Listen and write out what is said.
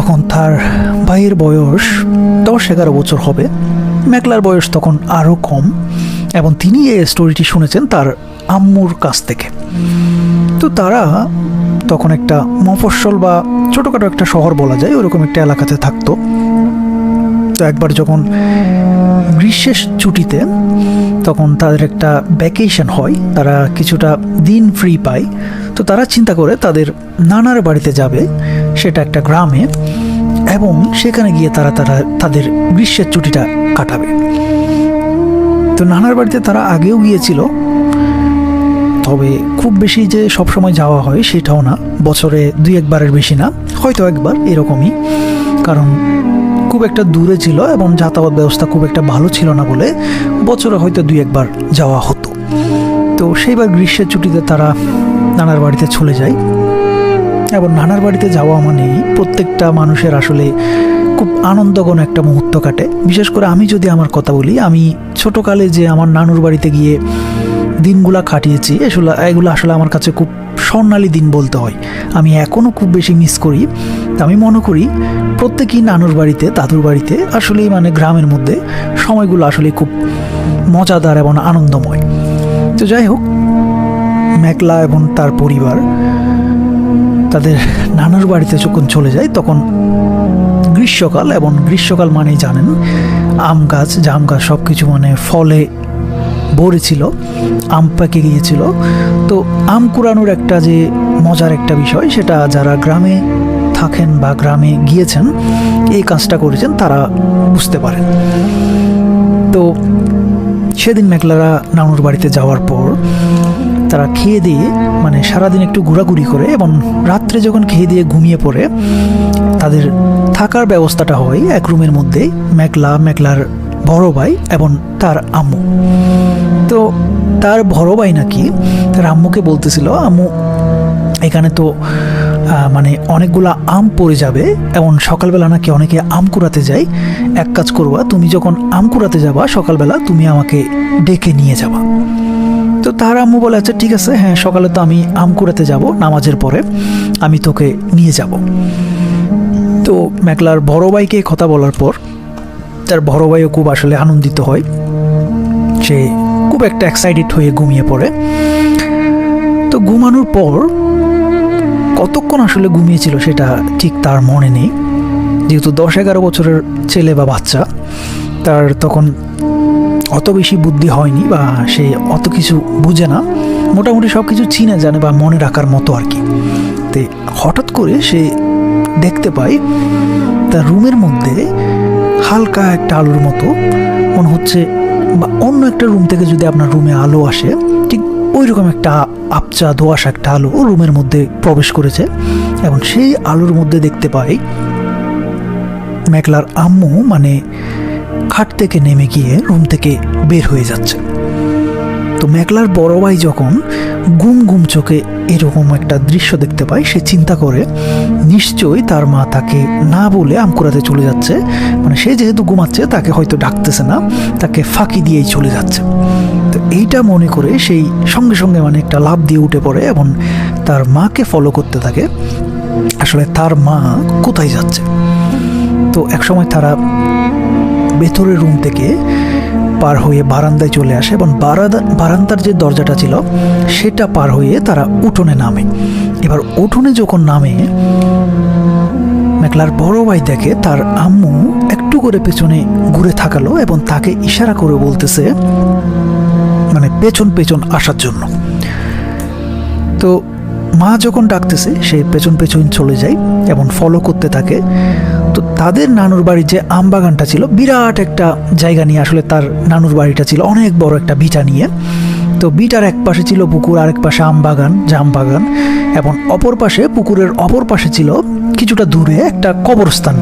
তখন তার ভাইয়ের বয়স দশ এগারো বছর হবে মেকলার বয়স তখন আরও কম, এবং তিনি এই স্টোরিটি শুনেছেন তার আম্মুর কাছ থেকে। তো তারা তখন একটা মফস্বল বা ছোটোখাটো একটা শহর বলা যায়, ওরকম একটা এলাকাতে থাকতো। তো একবার যখন গ্রীষ্মের ছুটিতে তখন তাদের একটা ভ্যাকেশন হয়, তারা কিছুটা দিন ফ্রি পায়, তো তারা চিন্তা করে তাদের নানার বাড়িতে যাবে। সেটা একটা গ্রামে, এবং সেখানে গিয়ে তারা তারা তাদের গ্রীষ্মের ছুটিটা কাটাবে। তো নানার বাড়িতে তারা আগেও গিয়েছিল, তবে খুব বেশি যে সবসময় যাওয়া হয় সেটাও না। বছরে দুই একবারের বেশি না, হয়তো একবার, এরকমই। কারণ খুব একটা দূরে ছিল এবং যাতায়াত ব্যবস্থা খুব একটা ভালো ছিল না বলে বছরে হয়তো দুই একবার যাওয়া হতো। তো সেইবার গ্রীষ্মের ছুটিতে তারা নানার বাড়িতে চলে যায়। এবং নানার বাড়িতে যাওয়া মানেই প্রত্যেকটা মানুষের আসলে খুব আনন্দঘন একটা মুহূর্ত কাটে। বিশেষ করে আমি যদি আমার কথা বলি, আমি ছোটোকালে যে আমার নানুর বাড়িতে গিয়ে দিনগুলা কাটিয়েছি এগুলো এগুলো আসলে আমার কাছে খুব স্বর্ণালী দিন বলতে হয়। আমি এখনও খুব বেশি মিস করি। আমি মনে করি প্রত্যেকেই নানুর বাড়িতে, দাদুর বাড়িতে আসলেই মানে গ্রামের মধ্যে সময়গুলো আসলে খুব মজাদার এবং আনন্দময়। তো যাই হোক, মেঘলা এবং তার পরিবার তাদের নানুর বাড়িতে যখন চলে যায়, তখন গ্রীষ্মকাল এবং গ্রীষ্মকাল মানেই জানেন, আম গাছ, জাম গাছ সব কিছু মানে ফলে ভরেছিল, আম পেকে গিয়েছিল। তো আম কুড়ানোর একটা যে মজার একটা বিষয়, সেটা যারা গ্রামে থাকেন বা গ্রামে গিয়েছেন, এই কাজটা করেছেন, তারা বুঝতে পারেন। তো সেদিন মেঘলারা নানুর বাড়িতে যাওয়ার পর তারা খেয়ে দিয়ে মানে সারাদিন একটু ঘোরাঘুরি করে এবং রাত্রে যখন খেয়ে দিয়ে ঘুমিয়ে পড়ে, তাদের থাকার ব্যবস্থাটা হয় এক রুমের মধ্যে, মেঘলা, মেঘলার বড় ভাই এবং তার আম্মু। তো তার বড় ভাই নাকি, তার আম্মুকে বলতেছিল, আম্মু, এখানে তো মানে অনেকগুলা আম পড়ে যাবে এবং সকালবেলা নাকি অনেকে আম কুড়াতে যায়। এক কাজ করবা, তুমি যখন আম কুড়াতে যাবা সকালবেলা, তুমি আমাকে ডেকে নিয়ে যাবা। তো তার আম্মু বলে আচ্ছা ঠিক আছে হ্যাঁ সকালে তো আমি আম কুড়াতে যাব, নামাজের পরে আমি তোকে নিয়ে যাব। তো মেঘলার বড় ভাইকে কথা বলার পর তার বড় ভাইও খুব আসলে আনন্দিত হয়। সে খুব একটা এক্সাইটেড হয়ে ঘুমিয়ে পড়ে। তো ঘুমানোর পর কতক্ষণ আসলে ঘুমিয়েছিল সেটা ঠিক তার মনে নেই। যেহেতু দশ এগারো বছরের ছেলে বা বাচ্চা, তার তখন অত বেশি বুদ্ধি হয়নি বা সে অত কিছু বুঝে না, মোটামুটি সব কিছু চিনে জানে বা মনে রাখার মতো আর কি। তে হঠাৎ করে সে দেখতে পায়, তার রুমের মধ্যে হালকা একটা আলোর মতো, মনে হচ্ছে বা অন্য একটা রুম থেকে যদি আপনার রুমে আলো আসে, ঠিক ওই রকম একটা আপচা দোয়াশ একটা আলো রুমের মধ্যে প্রবেশ করেছে এবং সেই আলোর মধ্যে দেখতে পাই মেঘলার আম্মু মানে খাট থেকে নেমে গিয়ে রুম থেকে বের হয়ে যাচ্ছে। তো মেঘলার বড় ভাই যখন গুম গুম চোখে এরকম একটা দৃশ্য দেখতে পায়, সে চিন্তা করে, নিশ্চয়ই তার মা তাকে না বলে আমকুরাতে চলে যাচ্ছে। মানে সে যেহেতু ঘুমাচ্ছে, তাকে হয়তো ডাকতেছে না, তাকে ফাঁকি দিয়েই চলে যাচ্ছে। তো এইটা মনে করে সেই সঙ্গে সঙ্গে মানে একটা লাভ দিয়ে উঠে পড়ে এবং তার মাকে ফলো করতে থাকে, আসলে তার মা কোথায় যাচ্ছে? তো একসময় তারা ভেতরের রুম থেকে পার হয়ে বারান্দায় চলে আসে এবং বারান্দা বারান্দার যে দরজাটা ছিল, সেটা পার হয়ে তারা উঠোনে নামে। এবার উঠোনে যখন নামে, মেঘলার বড় ভাই দেখে তার আম্মু একটু করে পেছনে ঘুরে থাকালো এবং তাকে ইশারা করে বলতেছে মানে পেছন পেছন আসার জন্য। তো মা যখন ডাকতেছে, সে পেছন পেছন চলে যায় এবং ফলো করতে থাকে। তো তাদের নানুর বাড়ির যে আম বাগানটা ছিল, বিরাট একটা জায়গা নিয়ে আসলে তার নানুর বাড়িটা ছিল, অনেক বড় একটা বিটা নিয়ে। তো বিটার এক পাশে ছিল পুকুর, আরেক পাশে আম বাগান জাম বাগান। এবং অপর পাশে, পুকুরের অপর পাশে ছিল কিছুটা দূরে একটা কবরস্থান।